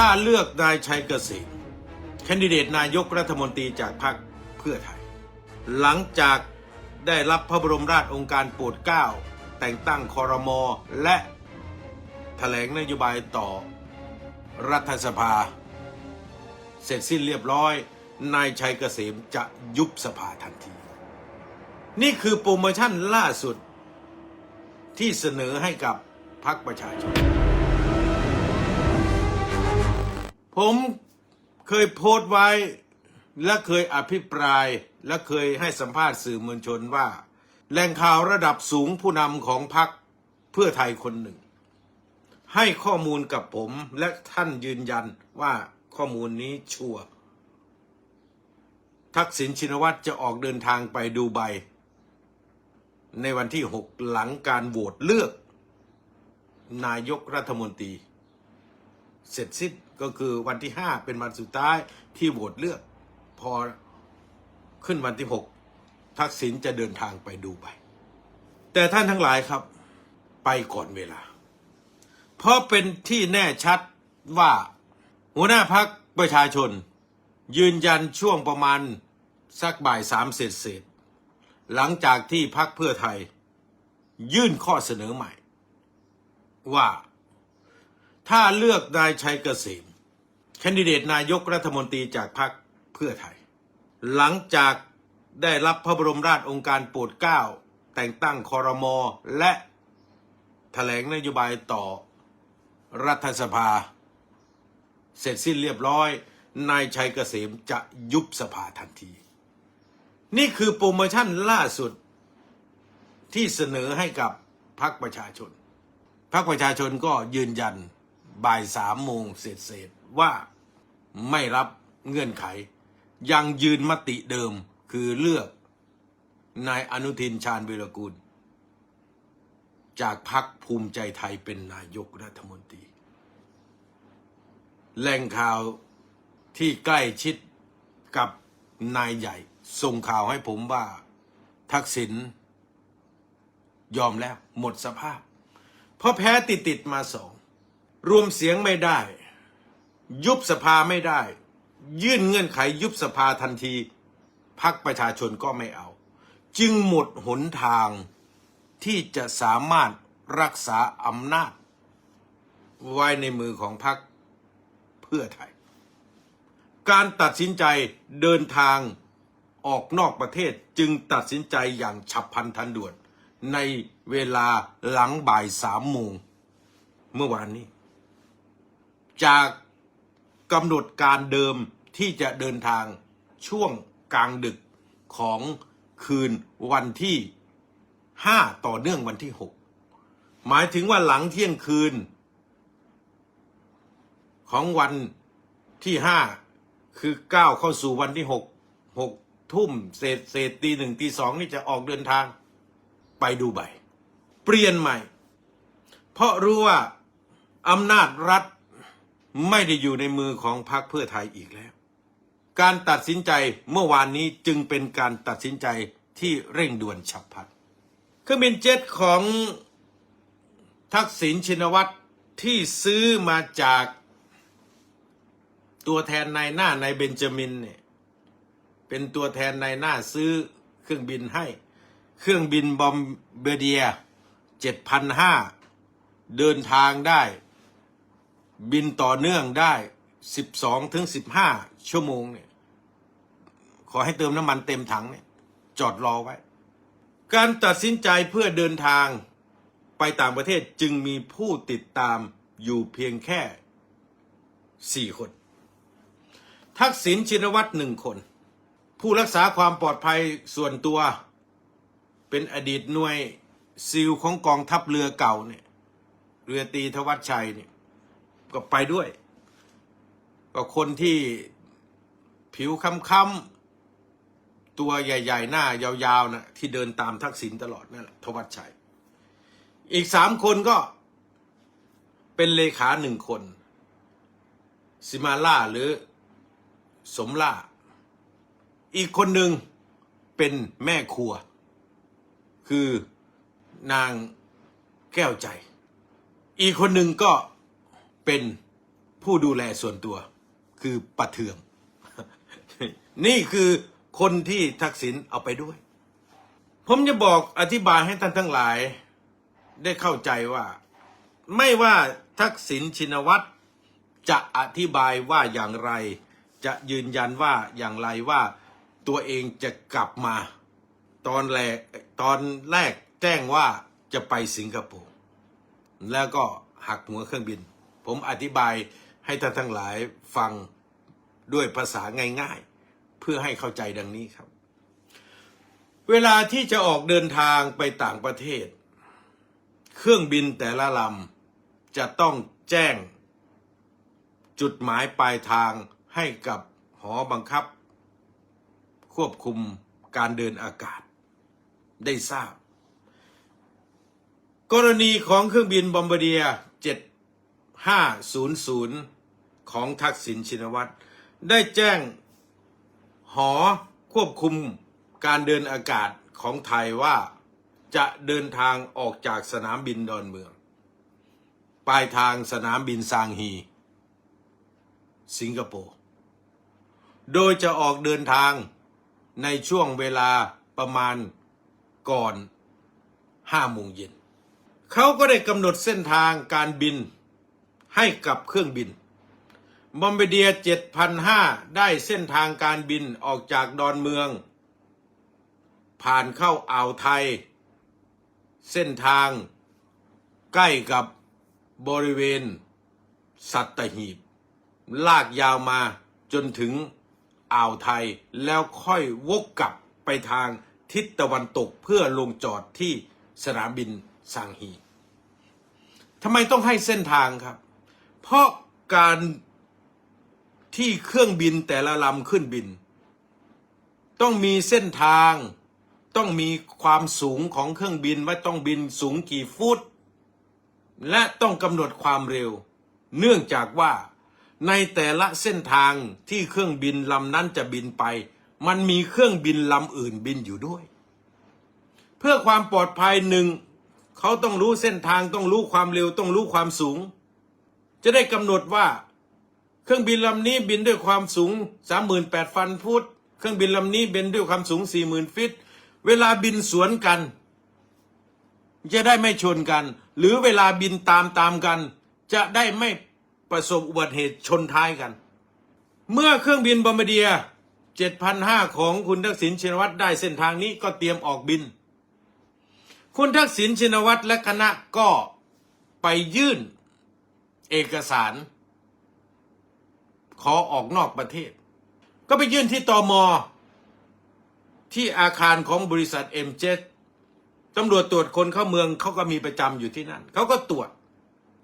ถ้าเลือกนายชัยเกษมแคนดิเดตนายกรัฐมนตรีจากพรรคเพื่อไทย หลังจากได้รับพระบรมราชองค์การโปรดเกล้า แต่งตั้งคอรมอและแถลงนโยบายต่อรัฐสภา เสร็จสิ้นเรียบร้อย นายชัยเกษมจะยุบสภาทันที นี่คือโปรโมชั่นล่าสุดที่เสนอให้กับพรรคประชาชน ผมเคยโพสต์ไว้ และเคยอภิปรายและเคยให้สัมภาษณ์สื่อมวลชนว่า แหล่งข่าวระดับสูงผู้นำของพรรคเพื่อไทยคนหนึ่ง ให้ข้อมูลกับผมและท่านยืนยันว่าข้อมูลนี้ชัวร์ทักษิณชินวัตรจะออกเดินทางไปดูไบในวันที่ 6 หลังการโหวตเลือก นายกรัฐมนตรี เสร็จสิ้นก็คือวันที่ 5 เป็นวันสุดท้ายที่โหวตเลือก พอขึ้นวันที่ 6 ทักษิณจะเดินทางไปดูไบแต่ท่านทั้งหลายครับ ไปก่อนเวลา เพราะเป็นที่แน่ชัดว่า หัวหน้าพักประชาชน ยืนยันช่วงประมาณสักบ่ายสามเศษเศษหลังจากที่พักเพื่อไทย ยื่นข้อเสนอใหม่ ว่า ถ้าเลือกนายชัยเกษมแคนดิเดตนายกรัฐมนตรีจากพรรคเพื่อไทย หลังจากได้รับพระบรมราชองค์การโปรดเกล้า แต่งตั้งคอรมอและแถลงนโยบายต่อรัฐสภา เสร็จสิ้นเรียบร้อย นายชัยเกษมจะยุบสภาทันที นี่คือโปรโมชั่นล่าสุดที่เสนอให้กับพรรคประชาชน พรรคประชาชนก็ยืนยัน บ่ายสามโมงเศษๆว่าไม่รับเงื่อนไข ยังยืนมติเดิมคือเลือกนายอนุทินชาญวิรกูล จากพรรคภูมิใจไทยเป็นนายกรัฐมนตรีแหล่งข่าวที่ใกล้ชิดกับนายใหญ่ ส่งข่าวให้ผมว่า ทักษิณยอมแล้วหมดสภาพ เพราะแพ้ติดติดมาสอง รวมเสียงไม่ได้ ยุบสภาไม่ได้ ยื่นเงื่อนไขยุบสภาทันทีพักประชาชนก็ไม่เอา จึงหมดหนทางที่จะสามารถรักษาอำนาจ ไว้ในมือของพรรคเพื่อไทย การตัดสินใจเดินทางออกนอกประเทศจึงตัดสินใจอย่างฉับพลันทันด่วน ในเวลาหลังบ่ายสามโมงเมื่อวานนี้ จากกำหนดการเดิมที่จะเดินทางช่วงกลางดึกของคืนวันที่ห้าต่อเนื่องวันที่หกหมายถึงว่าหลังเที่ยงคืน ของวันที่ห้าคือก้าวเข้าสู่วันที่หกหกทุ่มเศษเศษตีหนึ่งตีสองนี่จะออกเดินทางไปดูใบเปลี่ยนใหม่ เพราะรู้ว่าอำนาจรัฐ ไม่ได้อยู่ในมือของพรรคเพื่อไทยอีกแล้ว การตัดสินใจเมื่อวานนี้จึงเป็นการตัดสินใจที่เร่งด่วนฉับพลันเครื่องบินเจ็ตของทักษิณชินวัตรที่ซื้อมาจากตัวแทนนายหน้านายเบนจามินเนี่ยเป็นตัวแทนนายหน้าซื้อเครื่องบินให้ เครื่องบินบอมเบเดียเจ็ดพันห้าเดินทางได้ บินต่อเนื่องได้สิบสองถึงสิบห้าชั่วโมงเนี่ย ขอให้เติมน้ำมันเต็มถังเนี่ย จอดรอไว้ การตัดสินใจเพื่อเดินทางไปต่างประเทศจึงมีผู้ติดตามอยู่เพียงแค่สี่คน ทักษิณชินวัตรหนึ่งคน ผู้รักษาความปลอดภัยส่วนตัว เป็นอดีตหน่วยซิลของกองทัพเรือเก่าเนี่ย เรือตีทวัชชัยเนี่ย ก็ไปด้วย ก็คนที่ผิวค้ำๆตัวใหญ่ ๆ หน้ายาวๆนะที่เดินตามทักษิณตลอดนั่นแหละทวัชชัย อีกสามคนก็เป็นเลขาหนึ่งคนสิมาล่าหรือสมล่า อีกคนหนึ่งเป็นแม่ครัว คือนางแก้วใจ อีกคนหนึ่งก็ เป็นผู้ดูแลส่วนตัวคือปะเทือง นี่คือคนที่ทักษิณเอาไปด้วย ผมจะบอกอธิบายให้ท่านทั้งหลาย ได้เข้าใจว่า ไม่ว่าทักษิณชินวัตรจะอธิบายว่าอย่างไร จะยืนยันว่าอย่างไรว่าตัวเองจะกลับมา ตอนแรกตอนแรกแจ้งว่าจะไปสิงคโปร์แล้วก็หักหัวเครื่องบิน ผมอธิบายให้ท่านทั้งหลายฟังด้วยภาษาง่ายๆ เพื่อให้เข้าใจดังนี้ครับ เวลาที่จะออกเดินทางไปต่างประเทศ เครื่องบินแต่ละลำจะต้องแจ้ง จุดหมายปลายทางให้กับหอบังคับ ควบคุมการเดินอากาศ ได้ทราบ กรณีของเครื่องบินบอมบเดีย 500 ของทักษิณชินวัตร ได้แจ้งหอควบคุมการเดินอากาศของไทยว่าจะเดินทางออกจากสนามบินดอนเมือง ปลายทางสนามบินซางฮี สิงคโปร์ โดยจะออกเดินทางในช่วงเวลาประมาณก่อนห้าโมงเย็น เขาก็ได้กำหนดเส้นทางการบิน ให้กับเครื่องบิน บอมเบเดีย 7,500 ได้เส้นทางการบินออกจากดอนเมือง ผ่านเข้าอ่าวไทย เส้นทางใกล้กับบริเวณ สัตหีบ ลากยาวมาจนถึงอ่าวไทยแล้วค่อยวกกลับไปทางทิศตะวันตกเพื่อลงจอดที่สนามบินซางฮีทำไมต้องให้เส้นทางครับ เพราะการที่เครื่องบินแต่ละลำขึ้นบิน ต้องมีเส้นทาง ต้องมีความสูงของเครื่องบินว่าต้องบินสูงกี่ฟุต และต้องกำหนดความเร็ว เนื่องจากว่าในแต่ละเส้นทางที่เครื่องบินลำนั้นจะบินไป มันมีเครื่องบินลำอื่นบินอยู่ด้วย เพื่อความปลอดภัยหนึ่งเขาต้องรู้เส้นทางต้องรู้ความเร็วต้องรู้ความสูง จะได้กำหนดว่า เครื่องบินลำนี้บินด้วยความสูง 38,000ฟันฟุต เครื่องบินลำนี้บินด้วยความสูง 40,000 ฟิต เวลาบินสวนกัน จะได้ไม่ชนกัน หรือเวลาบินตามตามกัน จะได้ไม่ประสบอุบัติเหตุชนท้ายกัน เมื่อเครื่องบินบอมบเดีย7,500 ของคุณทักษิณชินวัตรได้เส้นทางนี้ก็เตรียมออกบิน คุณทักษิณชินวัตรและคณะก็ไปยื่น เอกสาร ขอออกนอกประเทศ ก็ไปยื่นที่ตอมอที่อาคารของบริษัทเอ็มเจตำรวจตรวจคนเข้าเมืองเขาก็มีประจำอยู่ที่นั่นเขาก็ตรวจ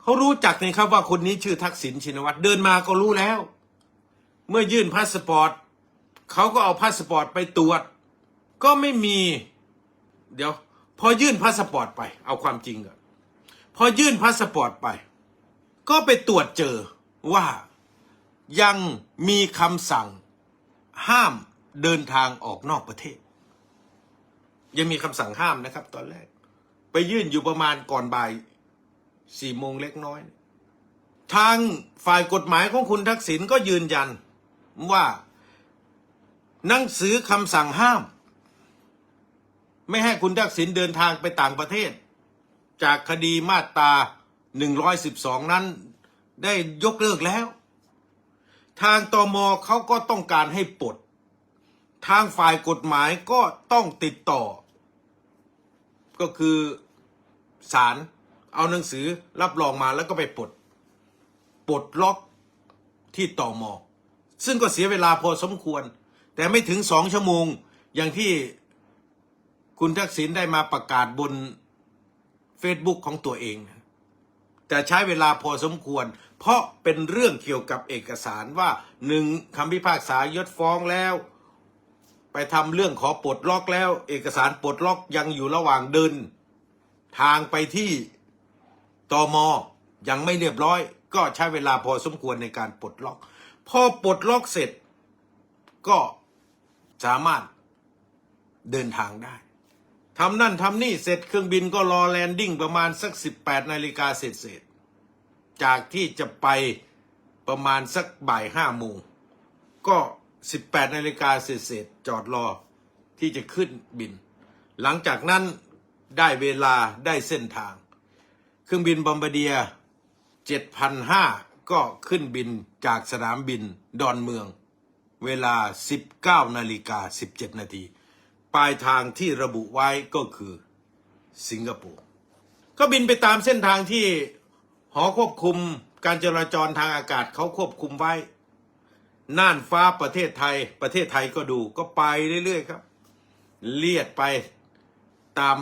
เขารู้จักนี่ครับว่าคนนี้ชื่อทักษิณชินวัตรเดินมาก็รู้แล้ว เมื่อยื่นพาสปอร์ตเขาก็เอาพาสปอร์ตไปตรวจ ก็ไม่มี เดี๋ยว พอยื่นพาสปอร์ตไป เอาความจริงก่อนพอยื่นพาสปอร์ตไป ก็ไปตรวจเจอว่ายังมีคำสั่งห้ามเดินทางออกนอกประเทศ ยังมีคำสั่งห้ามนะครับ ตอนแรก ไปยื่นอยู่ประมาณก่อนบ่ายสี่โมงเล็กน้อย ทางฝ่ายกฎหมายของคุณทักษิณก็ยืนยันว่าหนังสือคำสั่งห้าม ไม่ให้คุณทักษิณเดินทางไปต่างประเทศ จากคดีมาตรา 112 นั้นได้ยกเลิกแล้ว ทางตมเขาก็ต้องการให้ปลด ทางฝ่ายกฎหมายก็ต้องติดต่อ ก็คือศาลเอาหนังสือรับรองมาแล้วก็ไปปลด ปลดล็อกที่ตอมอซึ่งก็เสียเวลาพอสมควร แต่ไม่ถึงสองชั่วโมงอย่างที่คุณทักษิณได้มาประกาศบน Facebook ของตัวเอง แต่ใช้เวลาพอสมควร เพราะเป็นเรื่องเกี่ยวกับเอกสารว่าหนึ่งคำพิพากษายศฟ้องแล้ว ไปทำเรื่องขอปลดล็อกแล้ว เอกสารปลดล็อกยังอยู่ระหว่างเดิน ทางไปที่ตมยังไม่เรียบร้อย ก็ใช้เวลาพอสมควรในการปลดล็อก พอปลดล็อกเสร็จก็สามารถเดินทางได้ ทำนั่นทำนี่เสร็จเครื่องบินก็รอแลนดิ้งประมาณสัก 18นาฬิกาเสร็จเสร็จจากที่จะไปประมาณสักบ่ายห้าโมงก็สิบแปดนาฬิกาเศษๆจอดรอที่จะขึ้นบิน หลังจากนั้นได้เวลาได้เส้นทาง เครื่องบินบอมบาเดีย7,500ก็ขึ้นบินจากสนามบินดอนเมือง เวลา 19นาฬิกา17นาที ปลายทางที่ระบุไว้ก็คือสิงคโปร์ก็บินไปตามเส้นทางที่หอควบคุมการจราจรทางอากาศเขาควบคุมไว้ น่านฟ้าประเทศไทย ประเทศไทยก็ดูก็ไปเรื่อยๆครับ เลียดไปตาม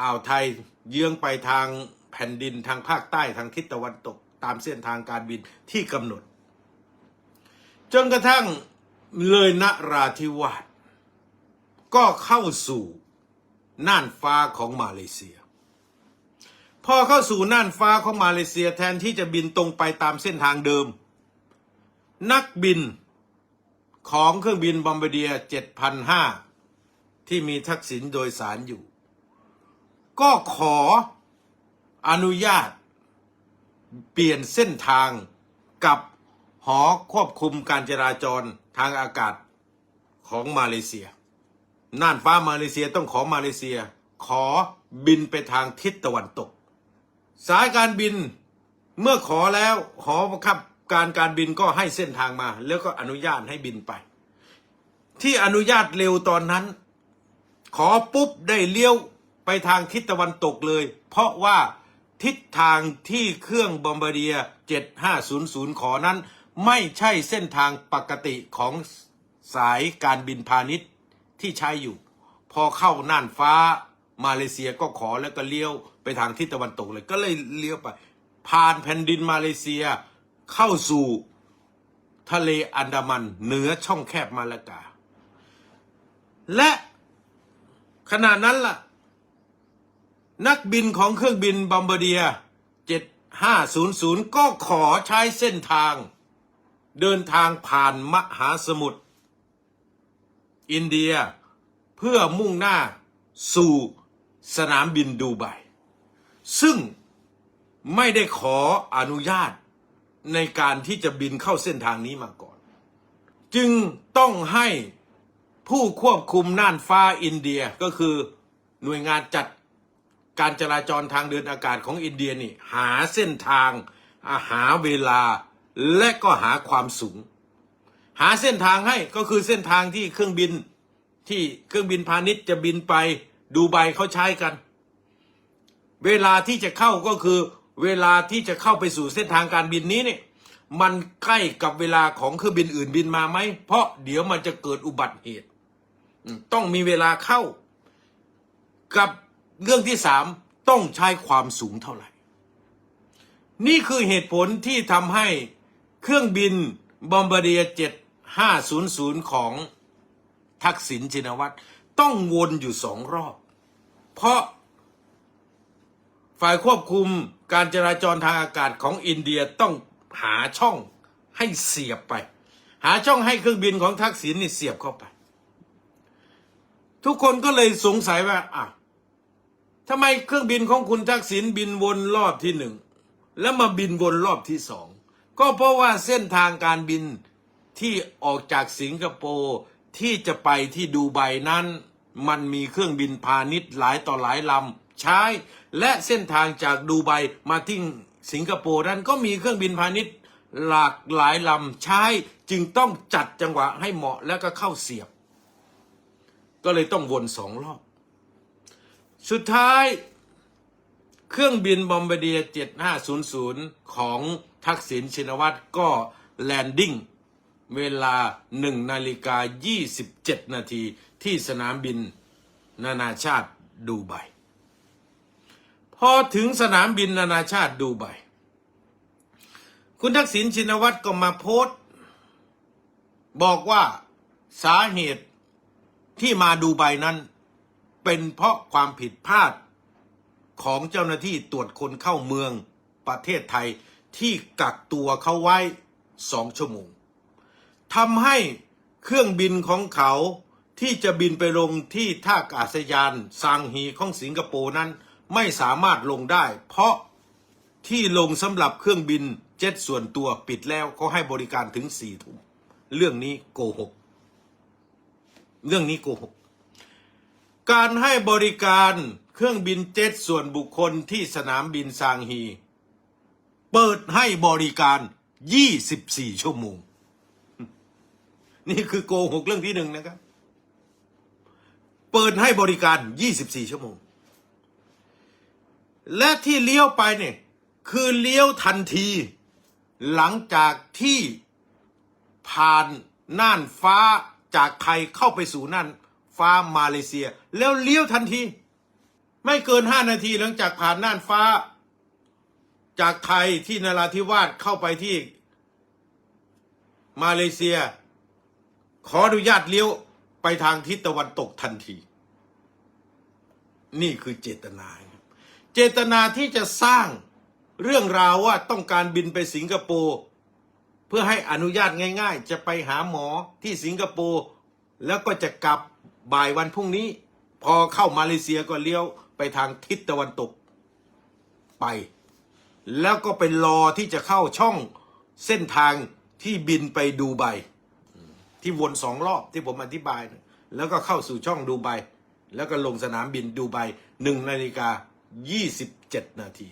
อ่าวไทยเยื้องไปทางแผ่นดินทางภาคใต้ทางทิศตะวันตก ตามเส้นทางการบินที่กำหนด จนกระทั่งเลยนราธิวาส ก็เข้าสู่น่านฟ้าของมาเลเซีย พอเข้าสู่น่านฟ้าของมาเลเซียแทนที่จะบินตรงไปตามเส้นทางเดิม นักบินของเครื่องบินบอมบเดีย7,500ที่มีทักษิณโดยสารอยู่ ก็ขออนุญาต เปลี่ยนเส้นทางกับหอควบคุมการจราจรทางอากาศของมาเลเซีย น่านฟ้ามาเลเซียต้องขอมาเลเซีย ขอบินไปทางทิศตะวันตก สายการบินเมื่อขอแล้วหอบังคับการการบินก็ให้เส้นทางมา แล้วก็อนุญาตให้บินไป ที่อนุญาตเร็วตอนนั้น ขอปุ๊บได้เลี้ยวไปทางทิศตะวันตกเลย เพราะว่าทิศทางที่เครื่องบอมบาเดีย 7500 ขอนั้น ไม่ใช่เส้นทางปกติของสายการบินพาณิชย์ ที่ใช้อยู่ พอเข้าน่านฟ้ามาเลเซียก็ขอแล้วก็เลี้ยวไปทางทิศตะวันตกเลย ก็เลยเลี้ยวไป ผ่านแผ่นดินมาเลเซียเข้าสู่ทะเลอันดามันเหนือช่องแคบมาลากา และขณะนั้นล่ะ นักบินของเครื่องบินบอมเบเดีย 7500 ก็ขอใช้เส้นทาง เดินทางผ่านมหาสมุทร อินเดียเพื่อมุ่งหน้าสู่สนามบินดูไบซึ่งไม่ได้ขออนุญาตในการที่จะบินเข้าเส้นทางนี้มาก่อน จึงต้องให้ผู้ควบคุมน่านฟ้าอินเดียก็คือหน่วยงานจัดการจราจรทางเดินอากาศของอินเดียนี่หาเส้นทางาหาเวลาและก็หาความสูง หาเส้นทางให้ก็คือเส้นทางที่เครื่องบินที่เครื่องบินพาณิชย์จะบินไปดูไบเขาใช้กัน เวลาที่จะเข้าก็คือเวลาที่จะเข้าไปสู่เส้นทางการบินนี้เนี่ยมันใกล้กับเวลาของเครื่องบินอื่นบินมาไหม เพราะเดี๋ยวมันจะเกิดอุบัติเหตุ ต้องมีเวลาเข้า กับเรื่องที่สามต้องใช้ความสูงเท่าไหร่ นี่คือเหตุผลที่ทำให้เครื่องบินบอมบาเดียเจ็ด 500 ของทักษิณชินวัตรต้องวนอยู่สองรอบ เพราะฝ่ายควบคุมการจราจรทางอากาศของอินเดียต้องหาช่องให้เสียบไป หาช่องให้เครื่องบินของทักษิณนี่เสียบเข้าไป ทุกคนก็เลยสงสัยว่าอะทำไมเครื่องบินของคุณทักษิณบินวนรอบที่หนึ่งแล้วมาบินวนรอบที่สองก็เพราะว่าเส้นทางการบิน ที่ออกจากสิงคโปร์ที่จะไปที่ดูไบนั้น มันมีเครื่องบินพาณิชย์หลายต่อหลายลำใช้ และเส้นทางจากดูไบมาที่สิงคโปร์นั้นก็มีเครื่องบินพาณิชย์หลากหลายลำใช้ จึงต้องจัดจังหวะให้เหมาะแล้วก็เข้าเสียบ ก็เลยต้องวนสองรอบ สุดท้ายเครื่องบินบอมบเดีย 7500 ของทักษิณชินวัตรก็แลนดิ้ง เวลา1นาฬิกา27นาทีที่สนามบินนานาชาติดูไบพอถึงสนามบินนานาชาติดูไบคุณทักษิณชินวัตรก็มาโพสต์ บอกว่าสาเหตุที่มาดูไบนั้น เป็นเพราะความผิดพลาดของเจ้าหน้าที่ตรวจคนเข้าเมืองประเทศไทยที่กักตัวเขาไว้สองชั่วโมง ทำให้เครื่องบินของเขาที่จะบินไปลงที่ท่าอากาศยานซางฮีของสิงคโปร์นั้น ไม่สามารถลงได้ เพราะที่ลงสำหรับเครื่องบินเจ็ตส่วนตัวปิดแล้วเขาให้บริการถึงสี่ทุ่มเรื่องนี้โกหก เรื่องนี้โกหก การให้บริการเครื่องบินเจ็ตส่วนบุคคลที่สนามบินซางฮี เปิดให้บริการ 24 ชั่วโมง นี่คือโกหกเรื่องที่หนึ่งนะครับ เปิดให้บริการ 24 ชั่วโมง และที่เลี้ยวไปเนี่ย คือเลี้ยวทันที หลังจากที่ผ่านน่านฟ้าจากไทยเข้าไปสู่น่านฟ้ามาเลเซีย แล้วเลี้ยวทันที ไม่เกินห้านาทีหลังจากผ่านน่านฟ้า จากไทยที่นราธิวาสเข้าไปที่มาเลเซีย ขออนุญาตเลี้ยวไปทางทิศตะวันตกทันที นี่คือเจตนา เจตนาที่จะสร้างเรื่องราวว่าต้องการบินไปสิงคโปร์เพื่อให้อนุญาตง่าย ๆ จะไปหาหมอที่สิงคโปร์แล้วก็จะกลับบ่ายวันพรุ่งนี้ พอเข้ามาเลเซียก็เลี้ยวไปทางทิศตะวันตกไป แล้วก็ไปรอที่จะเข้าช่องเส้นทางที่บินไปดูไบ ที่วนสองรอบที่ผมอธิบาย แล้วก็เข้าสู่ช่องดูไบแล้วก็ลงสนามบินดูไบหนึ่งนาฬิกายี่สิบเจ็ดนาที